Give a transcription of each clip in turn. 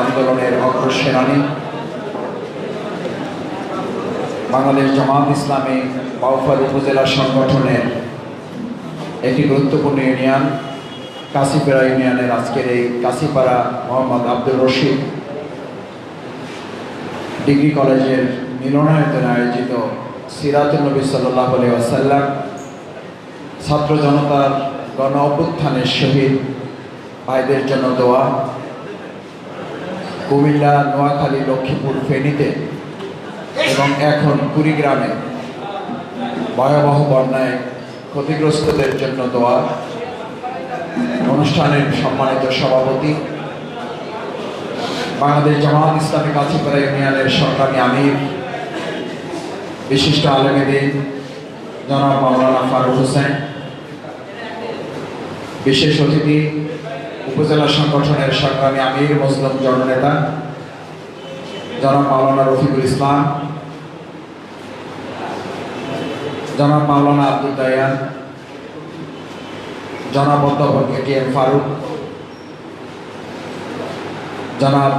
আন্দোলনের অগ্রসেনানী বাংলাদেশ জামাত ইসলামী বাউফার উপজেলা সংগঠনের একটি গুরুত্বপূর্ণ ইউনিয়ন, কাশিপাড়া ইউনিয়নের আজকের এই কাশিপাড়া মোহাম্মদ আব্দুর রশিদ। ডিগ্রি কলেজের মিলনায়তনে আয়োজিত সিরাতুল নবী সাল্লাহ আসাল্লাম ছাত্র জনতার গণ অভ্যুত্থানের শহীদ ভাইদের জন্য দোয়া। কুমিল্লা, নোয়াখালী, লক্ষ্মীপুর, ফেনীতে এবং এখন কুড়িগ্রামে ভয়াবহ বন্যায় ক্ষতিগ্রস্তদের জন্য দোয়া, অনুষ্ঠানের সম্মানিত সভাপতি, বাংলাদেশ জামাত ইসলামী কাছিপাড়া ইউনিয়নের সংগ্রামী আমির, বিশিষ্ট আলমেদিন জনাব মাওলানা ফারুক হোসেন, বিশেষ অতিথি উপজেলা সংগঠনের সংগ্রামী আমির, মুসলিম জননেতা, জনাব মাওলানা রফিকুল ইসলাম, জনাব মাওলানা আব্দুল দায়ান, জনাব অধ্যাপক এ টি এম ফারুক, জনাব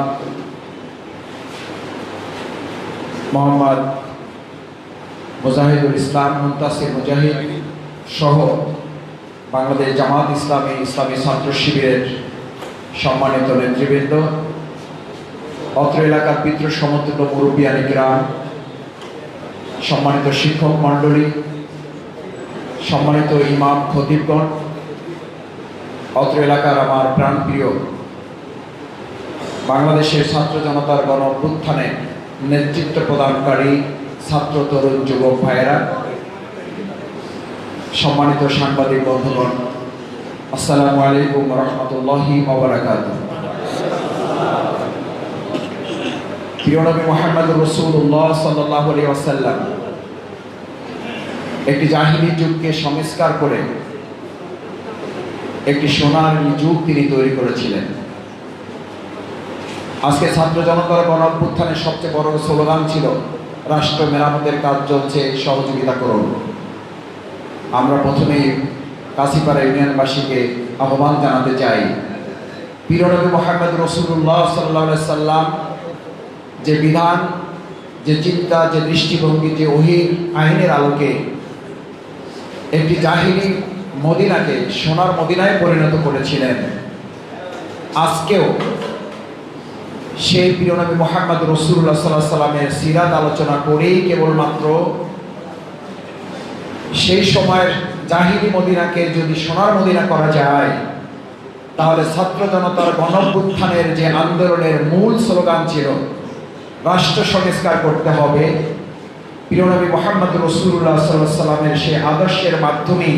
মোহাম্মদ মুজাহিদুল ইসলাম, মুন্তাসির মুজাহিদ সহ বাংলাদেশ জামাত ইসলামী ইসলামী ছাত্র শিবিরের সম্মানিত নেতৃবৃন্দ, অত্র এলাকার পিতৃ সমতুল্য গ্রাম সম্মানিত শিক্ষক মণ্ডলী, সম্মানিত ইমাম খতিবগণ, অত্র এলাকার আমার প্রাণপ্রিয় বাংলাদেশের ছাত্র জনতার গণ অভ্যুত্থানে নেতৃত্ব প্রদানকারী ছাত্র তরুণ যুবক ভাইয়েরা সম্মানিত সাংবাদিক বন্ধুগণ, আসসালামু আলাইকুম রহমতুল্লাহি ওবরাকাত প্রিয় নবী মোহাম্মদ রসুল্লাহ সাল্লাহ আলী আসাল্লাম একটি জাহিলি যুগকে সংস্কার করে একটি সোনার যুগ তিনি তৈরি করেছিলেন। আজকে ছাত্র জনতার গণ সবচেয়ে বড় স্লোগান ছিল, রাষ্ট্র মেরামতের কাজ চলছে, সহযোগিতা করুন। আমরা প্রথমেই কাশিপাড়া ইউনিয়নবাসীকে আহ্বান জানাতে চাই। পীরনবী মোহাম্মদ রসুল্লাহ সাল্লাহ সাল্লাম যে বিধান, যে চিন্তা, যে দৃষ্টিভঙ্গি, যে ওহির আইনের আলোকে একটি জাহিনী মদিনাকে, সোনার মদিনায় পরিণত করেছিলেন। আজকেও সেই প্রিয়নবী মোহাম্মদ রসুল্লাহ সাল্লাহ সাল্লামের সিরাত আলোচনা করেই কেবলমাত্র সেই সময়ের জাহিরি মদিনাকে যদি সোনার মদিনা করা যায়, তাহলে ছাত্র জনতার গণভ্যুত্থানের যে আন্দোলনের মূল স্লোগান ছিল, রাষ্ট্র সংস্কার করতে হবে। প্রিয়নবী মোহাম্মদ রসুল্লাহ সাল্লাহ সাল্লামের সেই আদর্শের মাধ্যমেই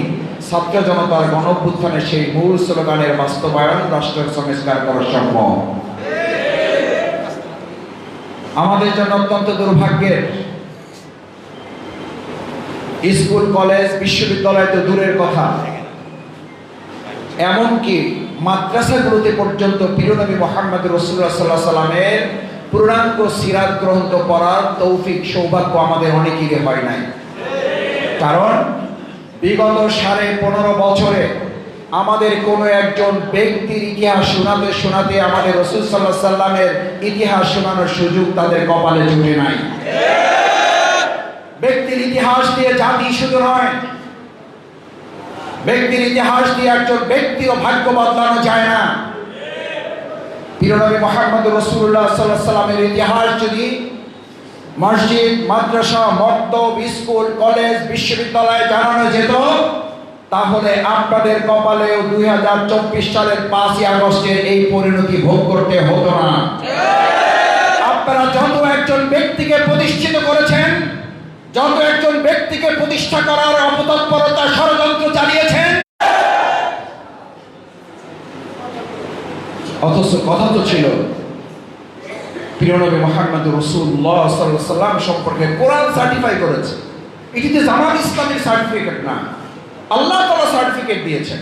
ছাত্র জনতার গণভ্যুত্থানের সেই মূল স্লোগানের বাস্তবায়ন রাষ্ট্র সংস্কার করা সম্ভব। আমাদের জন্য অত্যন্ত দুর্ভাগ্যের স্কুল, কলেজ, বিশ্ববিদ্যালয় তো দূরের কথা। এমনকি মাদ্রাসাগুলোতে পর্যন্ত প্রিয়নবী মোহাম্মদ রসুল্লাহ সাল্লাহ সাল্লামের পূর্ণাঙ্গ সিরাত গ্রন্থ পড়ার তৌফিক, সৌভাগ্য আমাদের অনেকেরই হয় নাই। কারণ বিগত সাড়ে পনেরো বছরে আমাদের কোনো একজন ব্যক্তির ইতিহাস শোনাতে শোনাতে আমাদের রসুল সাল্লাহ সাল্লামের ইতিহাস শোনানোর সুযোগ তাদের কপালে জুটে নাই। ব্যক্তির ইতিহাস দিয়ে জাতি শুধু নয়, ব্যক্তির ইতিহাস দিয়ে একজন ব্যক্তিও ভাগ্য বদলানো যায় না। মোহাম্মদ রসুল্লাহ সাল্লাহ সাল্লামের ইতিহাস যদি মসজিদ, মাদ্রাসা, মক্তব, স্কুল, কলেজ, বিশ্ববিদ্যালয়ে জানানো যেত, তাহলে আপনাদের কপালেও দুই হাজার চব্বিশ সালের পাঁচই আগস্টের এই পরিণতি ভোগ করতে হতো না। আপনারা যত একজন ব্যক্তিকে প্রতিষ্ঠিত করেছেন যত একজন ব্যক্তিকে প্রতিষ্ঠা করার অপতৎপরতা ষড়যন্ত্র চালিয়েছেন, অথচ কথা তো ছিল প্রিয়নবী মোহাম্মদ রসুল্লাহ সাল্লাম সম্পর্কে কোরআন সার্টিফাই করেছে। এটিতে জামাত ইসলামের সার্টিফিকেট না, আল্লাহ তাআলা সার্টিফিকেট দিয়েছেন।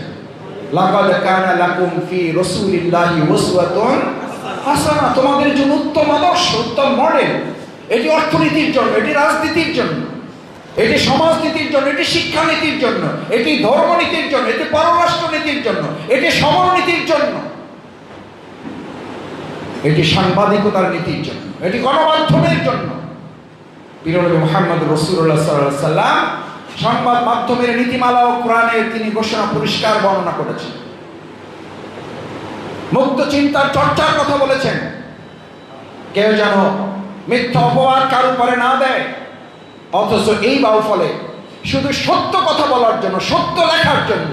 লাকাদ কানা লাকুম ফি রাসূলিল্লাহি উসওয়াতুন হাসানা। তোমাদের জন্য উত্তম আদর্শ, উত্তম মডেল এটি অর্থনীতির জন্য, এটি রাজনীতির জন্য, এটি সমাজনীতির জন্য, এটি শিক্ষানীতির জন্য, এটি ধর্মনীতির জন্য, এটি পররাষ্ট্রনীতির জন্য, এটি সমরনীতির জন্য, এটি সাংবাদিকতার নীতির জন্য, এটি গণমাধ্যমের জন্য। বিরনবী মোহাম্মদ রসুল্লাহ সাল্লাহ সাল্লাম সংবাদ মাধ্যমের নীতিমালা ও কোরআনে তিনি ঘোষণা পরিষ্কার বর্ণনা করেছেন। মুক্ত চিন্তার চর্চার কথা বলেছেন। কেউ যেন মিথ্যা অপবাদ কারও পরে না দেয়। অথচ এই বাউ ফলে শুধু সত্য কথা বলার জন্য, সত্য লেখার জন্য।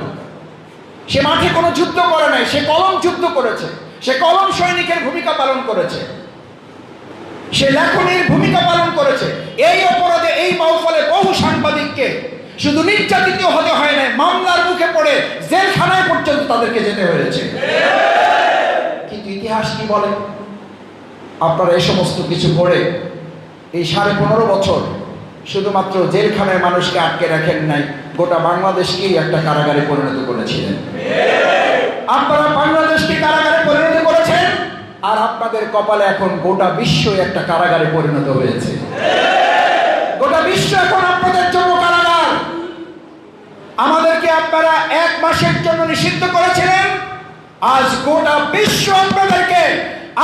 সে মাঠে কোনো যুদ্ধ করে নাই, সে কলম যুদ্ধ করেছে। সে কলম সৈনিকের ভূমিকা পালন করেছে। সে লেখনের ভূমিকা পালন করেছে। এই অপরাধে, এই বাউফলে বহু সাংবাদিককে শুধু নির্যাতিত হতে হয় নাই, মামলার মুখে পড়ে জেলখানায় পর্যন্ত তাদেরকে যেতে হয়েছে। কিন্তু ইতিহাস কি বলে? আপনারা এই সমস্ত কিছু করে এই সাড়ে পনেরো বছর শুধুমাত্র জেলখানায় মানুষকে আটকে রাখেন নাই, গোটা বাংলাদেশকেই একটা কারাগারে পরিণত করেছিলেন। আপনারা বাংলাদেশকে কারাগারে পরিণত করেছেন, আর আপনাদের কপালে এখন গোটা বিশ্ব একটা কারাগারে পরিণত হয়েছে। গোটা বিশ্ব এখন আপনাদের জন্য কারাগার। আমাদেরকে আপনারা এক মাসের জন্য নিষিদ্ধ করেছিলেন, আজ গোটা বিশ্ব আপনাদেরকে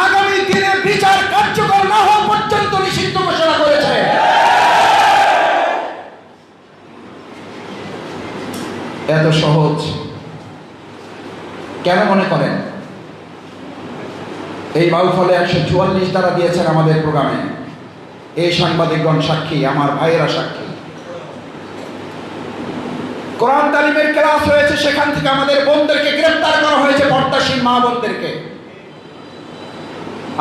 আগামী দিনে বিচার কার্যকর না হওয়া পর্যন্ত নিষিদ্ধ ঘোষণা করেছে। এত সহজ। কেন মনে করেন? এই বাউফলে একশো চুয়াল্লিশ দ্বারা দিয়েছেন আমাদের প্রোগ্রামে। এই সাংবাদিকগণ সাক্ষী, আমার ভাইয়েরা সাক্ষী। কোরআন তালিমের ক্লাস হয়েছে সেখান থেকে আমাদের বোনদেরকে গ্রেফতার করা হয়েছে পর্দাসীন মা বোনদেরকে।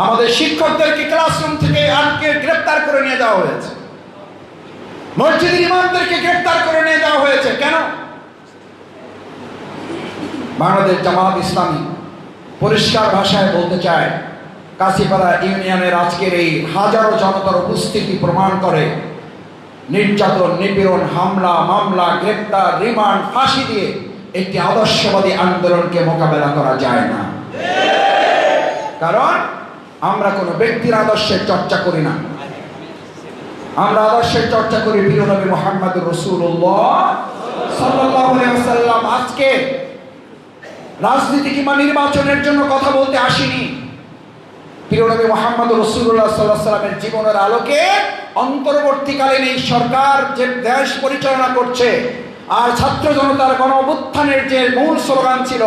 আমাদের শিক্ষকদেরকে ক্লাসরুম থেকে আটকে গ্রেফতার করে নিয়ে যাওয়া হয়েছে। মসজিদের ইমামদেরকে গ্রেফতার করে নিয়ে যাওয়া হয়েছে। কেন? বাংলাদেশ জামাত ইসলামী পরিষ্কার ভাষায় বলতে চায়, কাশিপাড়া ইউনিয়নের আজকের এই হাজারো জনতার উপস্থিতি প্রমাণ করে নির্যাতন, নিপীড়ন, হামলা, মামলা, গ্রেপ্তার, রিমান্ড, ফাঁসি দিয়ে একটি আদর্শবাদী আন্দোলনকে মোকাবেলা করা যায় না। কারণ আমরা কোনো ব্যক্তির আদর্শের চর্চা করি না। আমরা আদর্শের চর্চা করি বীরনবী মোহাম্মদ রসুল্লাহ ওয়াসাল্লাম। আজকে রাজনীতি কিংবা নির্বাচনের জন্য কথা বলতে আসিনি। প্রিয়নবী মোহাম্মদ রসুল্লাহ সাল্লাহ সাল্লামের জীবনের আলোকে অন্তর্বর্তীকালীন এই সরকার যে দেশ পরিচালনা করছে, আর ছাত্র জনতার গণ অভ্যুত্থানের যে মূল স্লোগান ছিল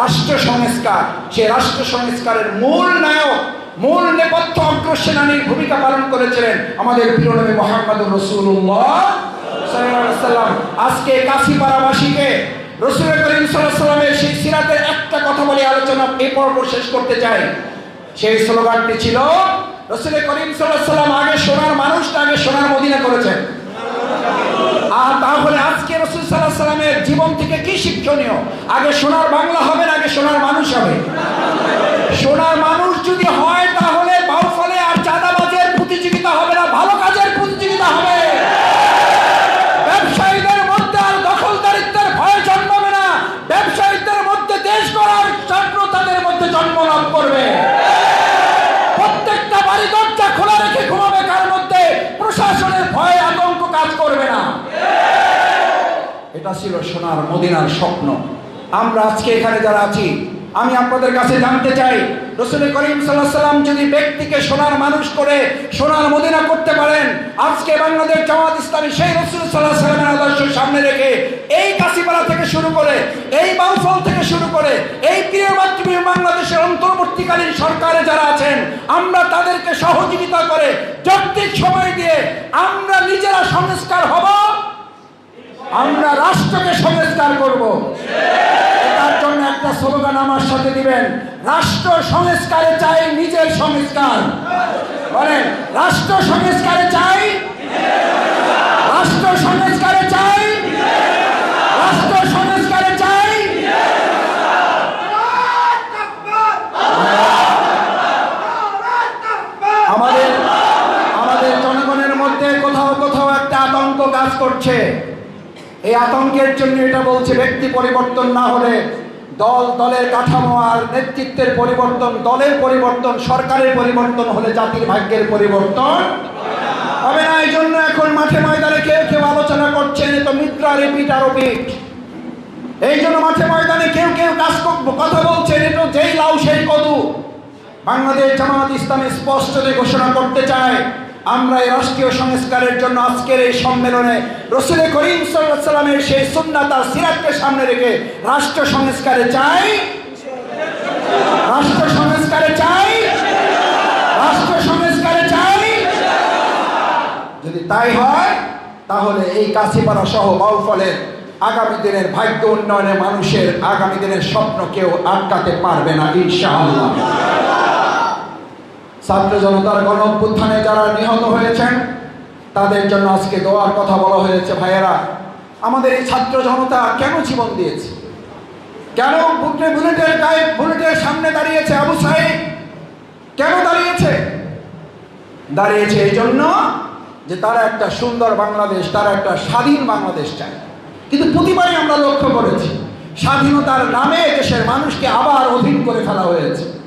রাষ্ট্র সংস্কার সে রাষ্ট্র সংস্কারের মূল নায়ক মূল নেপথ্য অগ্র সেনানীর ভূমিকা পালন করেছিলেন আমাদের প্রিয়নবী মোহাম্মদ রসুল্লাহ সাল্লাম আজকে কাশিপাড়াবাসীকে রসুল করিম সাল্লামের সেই সিরাতের একটা কথা বলে আলোচনা এই পর্ব শেষ করতে চাই। সেই স্লোগানটি ছিল, রসুল করিম সাল্লাম আগে সোনার মানুষটা আগে সোনার মদিনা করেছেন। আর তাহলে আজকে রসুল সাল্লাহ সাল্লামের জীবন থেকে কি শিক্ষণীয়? আগে সোনার বাংলা হবে না আগে সোনার মানুষ হবে? সোনার মানুষ লাভ করবে। প্রত্যেকটা বাড়ি দরজা খোলা রেখে ঘুমাবে কার মধ্যে প্রশাসনের ভয় আতঙ্ক কাজ করবে না। এটা ছিল সোনার মদিনার স্বপ্ন। আমরা আজকে এখানে যারা আছি, আমি আপনাদের কাছে জানতে চাই রসুল করিম সাল্লাম যদি ব্যক্তিকে সোনার মানুষ করে, সোনার মদিনা করতে পারেন, আজকে বাংলাদেশ জামাত ইসলামী সেই রসুল সাল্লাহ সাল্লামের আদর্শ সামনে রেখে এই কাশিপাড়া থেকে শুরু করে, এই বাউফল থেকে শুরু করে, এই প্রিয় মাতৃভূমি বাংলাদেশের অন্তর্বর্তীকালীন সরকারে যারা আছেন, আমরা তাদেরকে সহযোগিতা করে যৌক্তিক সময় দিয়ে আমরা নিজেরা সংস্কার হব, আমরা রাষ্ট্রকে সংস্কার করব। জন্য একটা স্লোগান আমার সাথে দিবেন। রাষ্ট্র সংস্কারে চাই নিজের সংস্কার। বলেন, রাষ্ট্র সংস্কারে চাই রাষ্ট্র সংস্কারে চাই রাষ্ট্র সংস্কারে চাই আমাদের আমাদের জনগণের মধ্যে কোথাও কোথাও একটা আতঙ্ক কাজ করছে। এই আতঙ্কের জন্য এটা বলছে, ব্যক্তি পরিবর্তন না হলে দল, দলের কাঠামো আর নেতৃত্বের পরিবর্তন, দলের পরিবর্তন, সরকারের পরিবর্তন হলে জাতির ভাগ্যের পরিবর্তন হবে না। এই জন্য এখন মাঠে ময়দানে কেউ কেউ আলোচনা করছেন তো মিত্রা রিপিট আর রিপিট এই জন্য মাঠে ময়দানে কেউ কেউ কাজ কথা বলছেন এটা যেই লাউ, সেই কদু। বাংলাদেশ জামাত ইসলামী স্পষ্ট যে ঘোষণা করতে চায় আমরা এই রাষ্ট্রীয় সংস্কারের জন্য আজকের এই সম্মেলনে রসুল করিম সাল্লামের সেই সুন্নাত আর সিরাতকে সামনে রেখে রাষ্ট্র সংস্কারে চাই। রাষ্ট্র সংস্কারে চাই। রাষ্ট্র সংস্কারে চাই। যদি তাই হয়, তাহলে এই কাছিপাড়া সহ বাউফলের আগামী দিনের ভাগ্য উন্নয়নে মানুষের আগামী দিনের স্বপ্ন কেউ আটকাতে পারবে না, ইনশাআল্লাহ। ছাত্র জনতার গণ অভ্যুত্থানে যারা নিহত হয়েছেন, তাদের জন্য আজকে দোয়ার কথা বলা হয়েছে, ভাইয়েরা। আমাদের এই ছাত্র জনতা কেন জীবন দিয়েছে? কেন বুটে বুলেটের গায়ে বুলেটের সামনে দাঁড়িয়েছে আবু সাহেব? কেন দাঁড়িয়েছে? দাঁড়িয়েছে এই জন্য যে তারা একটা সুন্দর বাংলাদেশ, তারা একটা স্বাধীন বাংলাদেশ চায়। কিন্তু প্রতিবারই আমরা লক্ষ্য করেছি, স্বাধীনতার নামে দেশের মানুষকে আবার অধীন করে ফেলা হয়েছে।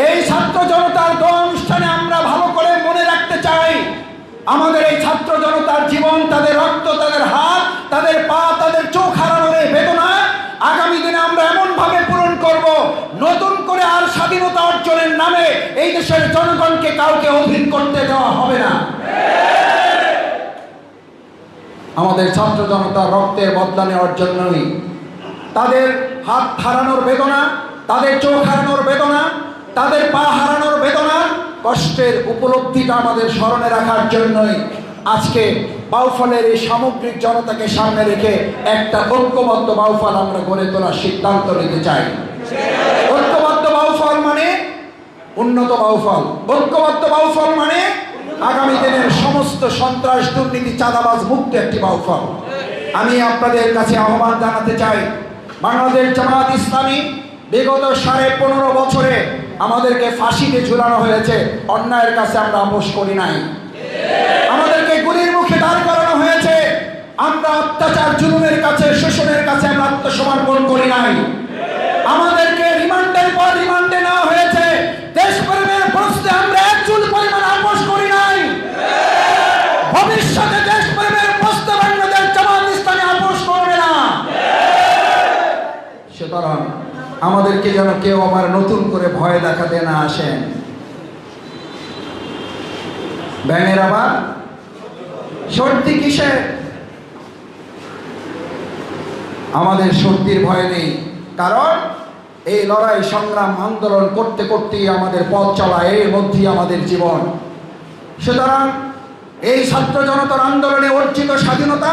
এই ছাত্র জনতার দোয়া অনুষ্ঠানে আমরা ভালো করে মনে রাখতে চাই। আমাদের এই ছাত্র জনতার জীবন, তাদের রক্ত, তাদের হাত, তাদের পা, তাদের চোখ হারানোর এই বেদনা আগামী দিনে আমরা এমন ভাবে পূরণ করব, নতুন করে আর স্বাধীনতা অর্জনের নামে এই দেশের জনগণকে কাউকে অধীন করতে দেওয়া হবে না। আমাদের ছাত্র জনতার রক্তের বদলা নেওয়ার জন্যই তাদের হাত হারানোর বেদনা, তাদের চোখ হারানোর বেদনা তাদের পা হারানোর বেদনা, কষ্টের উপলব্ধিটা আমাদের স্মরণে রাখার জন্যই আজকে বাউফলের এই সামগ্রিক জনতাকে সামনে রেখে একটা ঐক্যবদ্ধ বাউফল আমরা গড়ে তোলার সিদ্ধান্ত নিতে চাই। ঐক্যবদ্ধ বাউফল মানে উন্নত বাউফল। ঐক্যবদ্ধ বাউফল মানে আগামী দিনের সমস্ত সন্ত্রাস, দুর্নীতি, চাঁদাবাজ মুক্ত একটি বাউফল। আমি আপনাদের কাছে আহ্বান জানাতে চাই, বাংলাদেশ জামাত ইসলামী বিগত সাড়ে পনেরো বছরে আমাদেরকে ফাঁসিতে ঝুলানো হয়েছে, অন্যায়ের কাছে আমরা আপোষ করি নাই। আমাদেরকে গুলির মুখে দাঁড় করানো হয়েছে, আমরা অত্যাচার, জুলুমের কাছে, শোষণের কাছে আমরা আত্মসমর্পণ করি নাই। আমাদেরকে রিমান্ডের পর রিমান্ডে নেওয়া হয়েছে, দেশ দেশপ্রেমের প্রশ্নে আমরা এক চুল পরিমাণ আপোষ করি নাই। ভবিষ্যতে দেশ দেশপ্রেমের প্রশ্নে বাংলাদেশ জামাত ইসলামী আপোষ করবে না। সুতরাং আমাদেরকে যেন কেউ আবার নতুন করে ভয় দেখাতে না আসেন। ব্যাঙের আবার? সর্দি কিসে? আমাদের সর্দির ভয় নেই, কারণ এই লড়াই, সংগ্রাম, আন্দোলন করতে করতেই আমাদের পথ চলা, এর মধ্যেই আমাদের জীবন। সুতরাং এই ছাত্র জনতার আন্দোলনে অর্জিত স্বাধীনতা,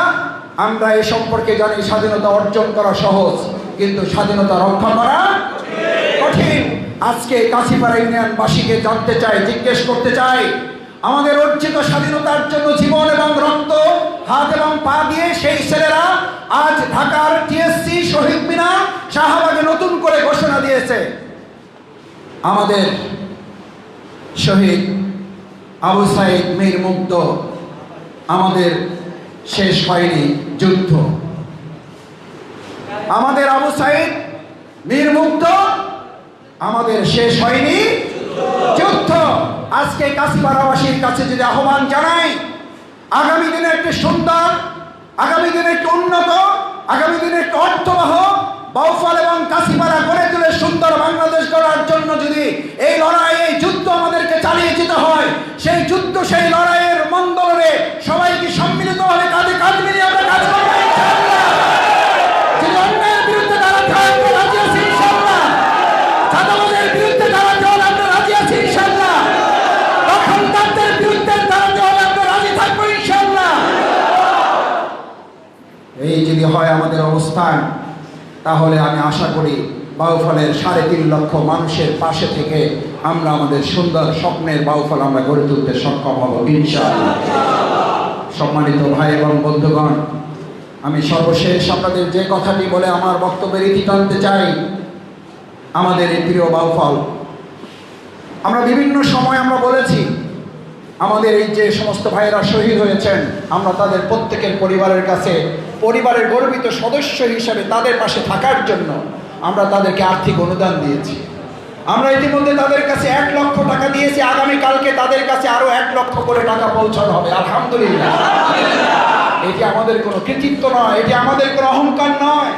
আমরা এ সম্পর্কে জানি স্বাধীনতা অর্জন করা সহজ। কিন্তু স্বাধীনতা রক্ষা করা কঠিন। আজকে কাশিপাড়া ইউনিয়নবাসীকে জানতে চাই, জিজ্ঞেস করতে চাই, আমাদের অর্জিত স্বাধীনতার জন্য জীবন এবং রক্ত, হাত এবং পা দিয়ে সেই ছেলেরা আজ ঢাকার টিএসসি শহীদ মিনা শাহবাগে নতুন করে ঘোষণা দিয়েছে। আমাদের শহীদ আবু সাইদ মীর মুগ্ধ, আমাদের শেষ হয়নি যুদ্ধ। আমাদের আবু সাইদ মুগ্ধ আমাদের শেষ হয়নি। যুদ্ধ আজকে কাশিপাড়াবাসীর কাছে যদি আহ্বান জানাই, আগামী দিনে একটি সুন্দর, আগামী দিনে একটি উন্নত, আগামী দিনে একটি অর্থবহ বাউফল এবং কাশিপাড়া গড়ে তুলে সুন্দর বাংলাদেশ গড়ার জন্য যদি এই লড়াই, এই যুদ্ধ আমাদেরকে চালিয়ে যেতে হয়, সেই যুদ্ধ, সেই লড়াইয়ের মন্দলে সবাইকে সম্মিলিত হবে কাঁধে কাঁধ মিলিয়ে অবস্থান তাহলে আমি আশা করি বাউফলের সাড়ে তিন লক্ষ মানুষের পাশে থেকে আমরা আমাদের সুন্দর স্বপ্নের বাউফল আমরা গড়ে তুলতে সক্ষম হব, ইনশাআল্লাহ। সম্মানিত ভাই এবং বন্ধুগণ, আমি সর্বশেষ আপনাদের যে কথাটি বলে আমার বক্তব্যের ইতি টানতে চাই, আমাদের এই প্রিয় বাউফল। আমরা বিভিন্ন সময় আমরা বলেছি আমাদের এই যে সমস্ত ভাইয়েরা শহীদ হয়েছেন, আমরা তাদের প্রত্যেকের পরিবারের কাছে, পরিবারের গর্বিত সদস্য হিসাবে তাদের পাশে থাকার জন্য আমরা তাদেরকে আর্থিক অনুদান দিয়েছি। আমরা ইতিমধ্যে তাদের কাছে এক লক্ষ টাকা দিয়েছি আগামীকালকে তাদের কাছে আরও এক লক্ষ করে টাকা পৌঁছানো হবে, আলহামদুলিল্লাহ। এটি আমাদের কোনো কৃতিত্ব নয়, এটি আমাদের কোনো অহংকার নয়।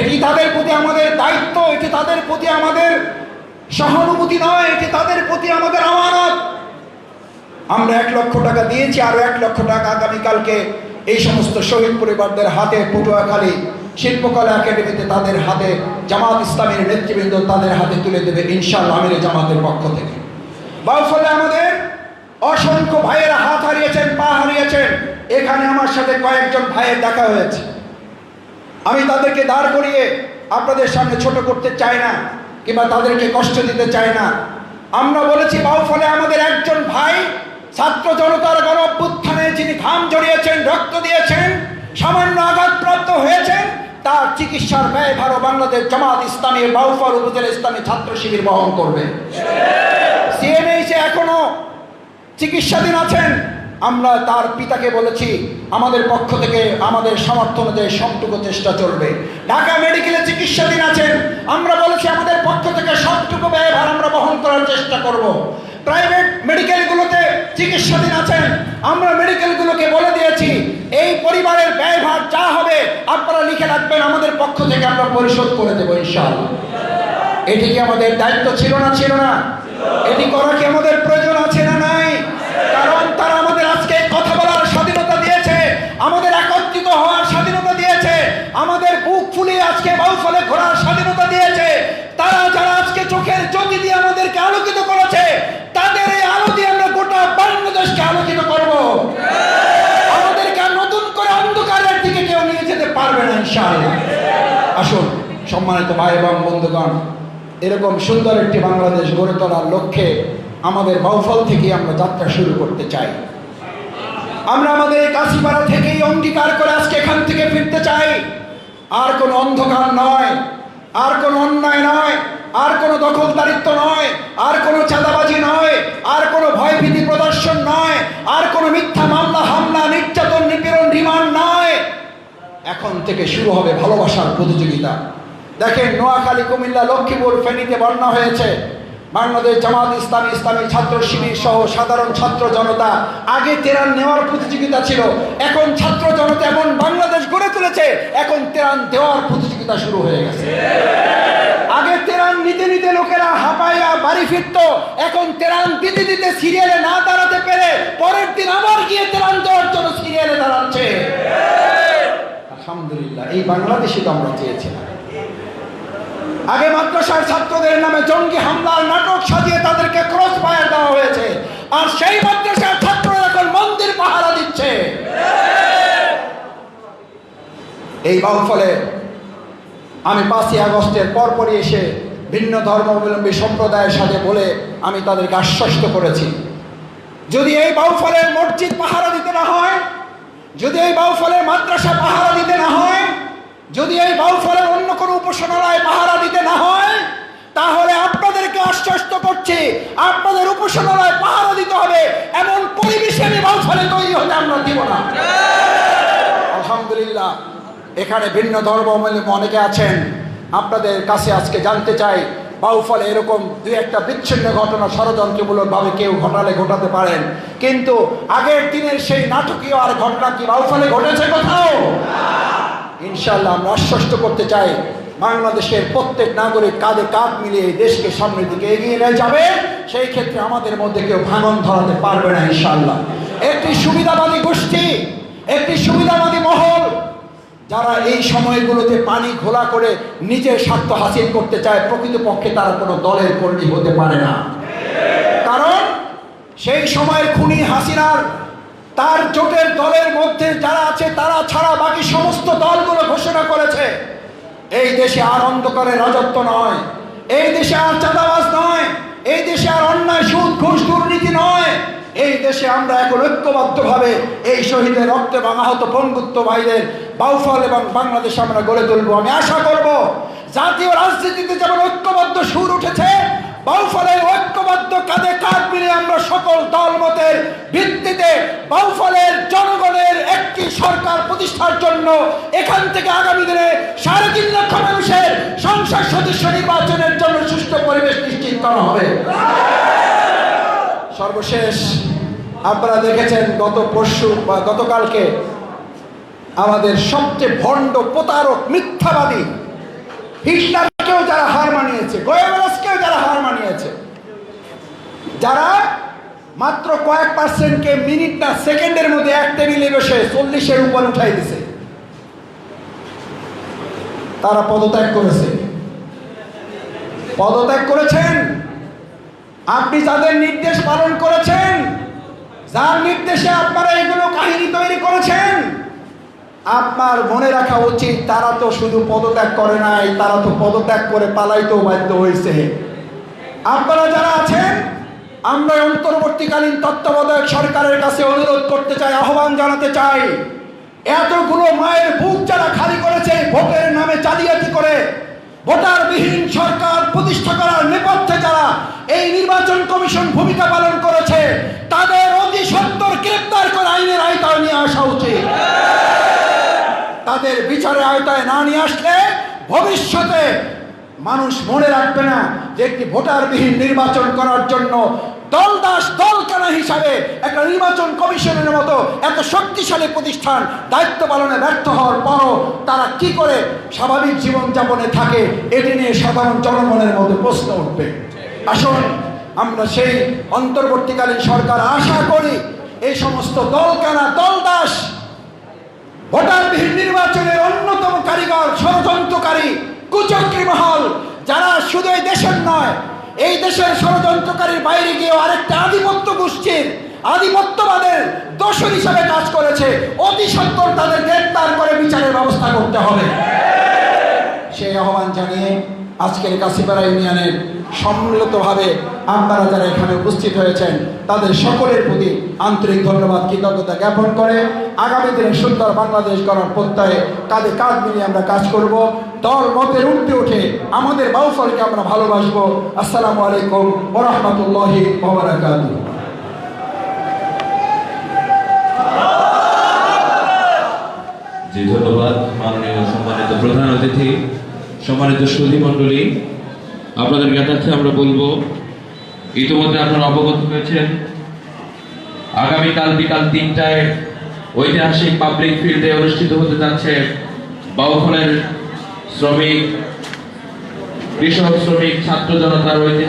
এটি তাদের প্রতি আমাদের দায়িত্ব, এটি তাদের প্রতি আমাদের সহানুভূতি নয়, এটি তাদের প্রতি আমাদের আমানত। আমরা এক লক্ষ টাকা দিয়েছি, আরও এক লক্ষ টাকা আগামীকালকে এই সমস্ত শহীদ পরিবারদের হাতে পটুয়াখালী শিল্পকলা একাডেমিতে তাদের হাতে, জামাত ইসলামের নেতৃবৃন্দ তাদের হাতে তুলে দেবে ইনশাআল্লাহ আমির জামাতের পক্ষ থেকে। বাউফলে আমাদের অসংখ্য ভাইয়েরা হাত হারিয়েছেন, পা হারিয়েছেন। এখানে আমার সাথে কয়েকজন ভাইয়ের দেখা হয়েছে। আমি তাদেরকে দাঁড় করিয়ে আপনাদের সামনে ছোট করতে চাই না, কিংবা তাদেরকে কষ্ট দিতে চাই না। আমরা বলেছি বাউফলে আমাদের একজন ভাই ছাত্র জনতার গণ অভ্যুত্থানে যিনি ঘাম জড়িয়েছেন, রক্ত দিয়েছেন, সামান্য আঘাতপ্রাপ্ত হয়েছেন, তার চিকিৎসার ব্যয় ভারো বাংলাদেশ জামাত ইসলামী বাউফল উপজেলা ইসলামী ছাত্র শিবির বহন করবে। সিএমএইচে এখনও চিকিৎসাধীন আছেন। আমরা তার পিতাকে বলেছি, আমাদের পক্ষ থেকে আমাদের সামর্থ্য অনুযায়ী সবটুকু চেষ্টা চলবে। ঢাকা মেডিকেলে চিকিৎসাধীন আছেন। আমরা বলেছি, আমাদের পক্ষ থেকে সবটুকু ব্যয়ভার আমরা বহন করার চেষ্টা করব। প্রাইভেট মেডিকেলগুলোতে চিকিৎসাধীন আছেন। আমরা মেডিকেলগুলোকে বলে দিয়েছি, এই পরিবারের ব্যয়ভার যা হবে আপনারা লিখে রাখবেন, আমাদের পক্ষ থেকে আমরা পরিশোধ করে দেবো ইনশাআল্লাহ। এটি কি আমাদের দায়িত্ব ছিল না? ছিল না। এটি করা কি আমাদের প্রয়োজন আছে না নাই? কারণ তারা আমাদের আজকে কথা বলার স্বাধীনতা দিয়েছে, আমাদের একত্রিত হওয়ার স্বাধীনতা দিয়েছে, আমাদের বুক ফুলিয়ে আজকে বাউফলে ঘোরার সম্মানিত ভাই এবং বন্ধুগণ, এরকম সুন্দর একটি বাংলাদেশ গড়ে তোলার লক্ষ্যে আমাদের বাউফল থেকে আমরা যাত্রা শুরু করতে চাই। আমরা আমাদের কাশিপাড়া থেকেই অঙ্গীকার করে আজকে এখান থেকে ফিরতে চাই। আর কোনো অন্ধকার নয়, আর কোনো অন্যায় নয়, আর কোনো দখলদারিত্ব নয়, আর কোনো চাঁদাবাজি নয়, আর কোনো ভয়ভীতি প্রদর্শন নয়, আর কোনো মিথ্যা মামলা, হামলা, নির্যাতন, নিপীড়ন, রিমান্ড নয়। এখন থেকে শুরু হবে ভালোবাসার প্রতিযোগিতা। দেখেন নোয়াখালী, কুমিল্লা, লক্ষ্মীপুর ফেনীতে বন্যা হয়েছে। বাংলাদেশ জামাত ইসলামী ইসলামী ছাত্র শিবির সহ সাধারণ ছাত্র জনতা আগে তেরান নেওয়ার প্রতিযোগিতা ছিল, এখন ছাত্র জনতা এমন বাংলাদেশ গড়ে তুলেছে, এখন তেরান দেওয়ার প্রতিযোগিতা শুরু হয়ে গেছে। আগে তেরান নিতে নিতে লোকেরা হাঁপাইয়া বাড়ি ফিরত, এখন তেরান দিতে দিতে সিরিয়ালে না দাঁড়াতে পেরে পরের দিন আবার গিয়ে তেরান দেওয়ার জন্য সিরিয়ালে দাঁড়াচ্ছে। আলহামদুলিল্লাহ, এই বাংলাদেশে তো আমরা চেয়েছিলাম। আগে মাদ্রাসার ছাত্রদের নামে জঙ্গি হামলার নাটক সাজিয়ে তাদেরকে ক্রস ফায়ার দেওয়া হয়েছে। আর সেই মাদ্রাসার ছাত্ররা এখন মন্দির পাহারা দিচ্ছে। এই ফলে আমি পাঁচই আগস্টের পরপরই এসে ভিন্ন ধর্মাবলম্বী সম্প্রদায়ের সাথে বলে আমি তাদেরকে আশ্বস্ত করেছি। যদি এই বাউফলের মসজিদ পাহারা দিতে না হয়, যদি এই বাউফলের মাদ্রাসা পাহারা দিতে না হয় যদি এই বাউফলের অন্য কোনো উপাসনালয় পাহারা দিতে না হয়, তাহলে আপনাদেরকে আশ্বস্ত করছি, আপনাদের উপাসনালয় পাহারা দিতে হবে। এমন পরিবেশে আমি বাউফলে তৈরি হতে আমরা দিব না। আলহামদুলিল্লাহ, এখানে ভিন্ন ধর্মাবলম্বী অনেকে আছেন। আপনাদের কাছে আজকে জানতে চাই, বাউফলে এরকম দুই একটা বিচ্ছিন্ন ঘটনা ষড়যন্ত্রমূলকভাবে কেউ ঘটালে ঘটাতে পারেন। কিন্তু আগের দিনের সেই নাটকীয় আর ঘটনা কি বাউফলে ঘটেছে কোথাও? ইনশাল্লাহ আমরা আশ্বস্ত করতে চাই বাংলাদেশের প্রত্যেক নাগরিক কাঁধে কাঁধ মিলিয়ে এই দেশকে সামনের দিকে এগিয়ে নিয়ে যাবে। সেই ক্ষেত্রে আমাদের মধ্যে কেউ ভাঙন ধরাতে পারবে না ইনশাল্লাহ একটি সুবিধাবাদী গোষ্ঠী, একটি সুবিধাবাদী মহল, যারা এই সময়গুলোতে পানি ঘোলা করে নিজের স্বার্থ হাসিল করতে চায়, প্রকৃতপক্ষে তারা কোনো দলের কর্মী হতে পারে না। কারণ সেই সময়ের খুনি হাসিনার তার জোটের দলের মধ্যে যারা আছে, তারা ছাড়া বাকি সমস্ত দলগুলো ঘোষণা করেছে। এই দেশে আর অন্ধকারে রাজত্ব নয়। এই দেশে আর চাঁদাবাজ নয়। এই দেশে আর অন্যায়, সুদ, ঘুষ, দুর্নীতি নয়। এই দেশে আমরা এখন ঐক্যবদ্ধভাবে এই শহীদের রক্তে বাঙাহত বন্ধুত্ব ভাইদের বাউফল এবং বাংলাদেশ আমরা গড়ে তুলবো। আমি আশা করব, জাতীয় রাজনীতিতে যেমন ঐক্যবদ্ধ সুর উঠেছে বাউফলে ঐক্যবদ্ধ কাঁধে কাঁধ মিলে আমরা সকল দলমতের ভিত্তিতে বাউফলের জনগণের একটি সরকার প্রতিষ্ঠার জন্য এখান থেকে আগামী দিনে সাড়ে তিন লক্ষ মানুষের সংসদ সদস্য নির্বাচনের জন্য সুস্থ পরিবেশ নিশ্চিত করা হবে। সর্বশেষ আপনারা দেখেছেন গত পরশু বা গতকালকে আমাদের সবচেয়ে ভণ্ড প্রতারক মিথ্যাবাদী হিটলারকে তাকেও যারা হার মানিয়েছে গোয়েবরাজকেও যারা হার মানিয়েছে, যারা মাত্র কয়েক পার্সেন্টকে মিনিট না সেকেন্ডের মধ্যে এক টেবিলে বসে চল্লিশের উপর উঠাই দিছে। তারা পদত্যাগ করেছে। পদত্যাগ করেছেন। আপনি যাদের নির্দেশ পালন করেছেন, যার নির্দেশে আপনারা এগুলো কাহিনী তৈরি করেছেন আপনার মনে রাখা উচিত, তারা তো শুধু পদত্যাগ করে নাই, তারা তো পদত্যাগ করে পালাইতেও বাধ্য হয়েছে। আপনারা যারা আছেন, আমরা অন্তর্বর্তীকালীন তত্ত্বাবধায়ক সরকারের কাছে অনুরোধ করতে চাই, আহ্বান জানাতে চাই। এতগুলো মায়ের বুক যারা খালি করেছে, ভোটের নামে জালিয়াতি করে, ভোটারবিহীন সরকার প্রতিষ্ঠা করার নেপথ্যে যারা এই নির্বাচন কমিশন ভূমিকা পালন করেছে, তাদের অতি সত্তর গ্রেপ্তার করে আইনের আয়তায় নিয়ে আসা উচিত। তাদের বিচারের আওতায় না নিয়ে আসলে ভবিষ্যতে মানুষ মনে রাখবে না যে একটি ভোটারবিহীন নির্বাচন করার জন্য দলদাস দলকানা হিসাবে একটা নির্বাচন কমিশনের মতো এত শক্তিশালী প্রতিষ্ঠান দায়িত্ব পালনে ব্যর্থ হওয়ার পরও তারা কি করে স্বাভাবিক জীবনযাপনে থাকে, এটি নিয়ে সাধারণ জনগণের মধ্যে প্রশ্ন উঠবে। আসুন, আমরা সেই অন্তর্বর্তীকালীন সরকার আশা করি এই সমস্ত দলকানা দলদাস ভোটারবিহীন নির্বাচনের অন্যতম কারিগর, ষড়যন্ত্রকারী, কুচক্রী মহল, যারা শুধু এই দেশের নয়, এই দেশের ষড়যন্ত্রকারীর বাইরে গিয়েও আরেকটা আধিপত্য গোষ্ঠীর, আধিপত্যবাদের দোষর হিসাবে কাজ করেছে। অতি সত্তর তাদের গ্রেপ্তার করে বিচারের ব্যবস্থা করতে হবে। সেই আহ্বান জানিয়ে আজকের কাশিপাড়া ইউনিয়নের সম্মিলিতভাবে আপনারা যারা এখানে উপস্থিত হয়েছেন, তাদের সকলের প্রতি আন্তরিক ধন্যবাদ, কৃতজ্ঞতা জ্ঞাপন করে আগামী দিনে সুন্দর বাংলাদেশ গড়ার প্রত্যয়ে কাঁধে কাঁধ মিলিয়ে আমরা কাজ করব। দল মতের উঠতে উঠে আমাদের বাউফলকে আমরা ভালোবাসবো। আসসালামু আলাইকুম ওরহমতুল্লাহি ওবরাকাতুহ। জি, ধন্যবাদ। মাননীয় সম্মানিত প্রধান অতিথি সম্মানিত সুধী মণ্ডলী, আপনাদের জ্ঞাতার্থে আমরা বলব, ইতিমধ্যে আপনারা অবগত হয়েছেন, আগামীকাল বিকাল তিনটায় ঐতিহাসিক পাবলিক ফিল্ডে অনুষ্ঠিত হতে যাচ্ছে বাউফলের শ্রমিক, কৃষক শ্রমিক, ছাত্র জনতার ঐতিহাসিক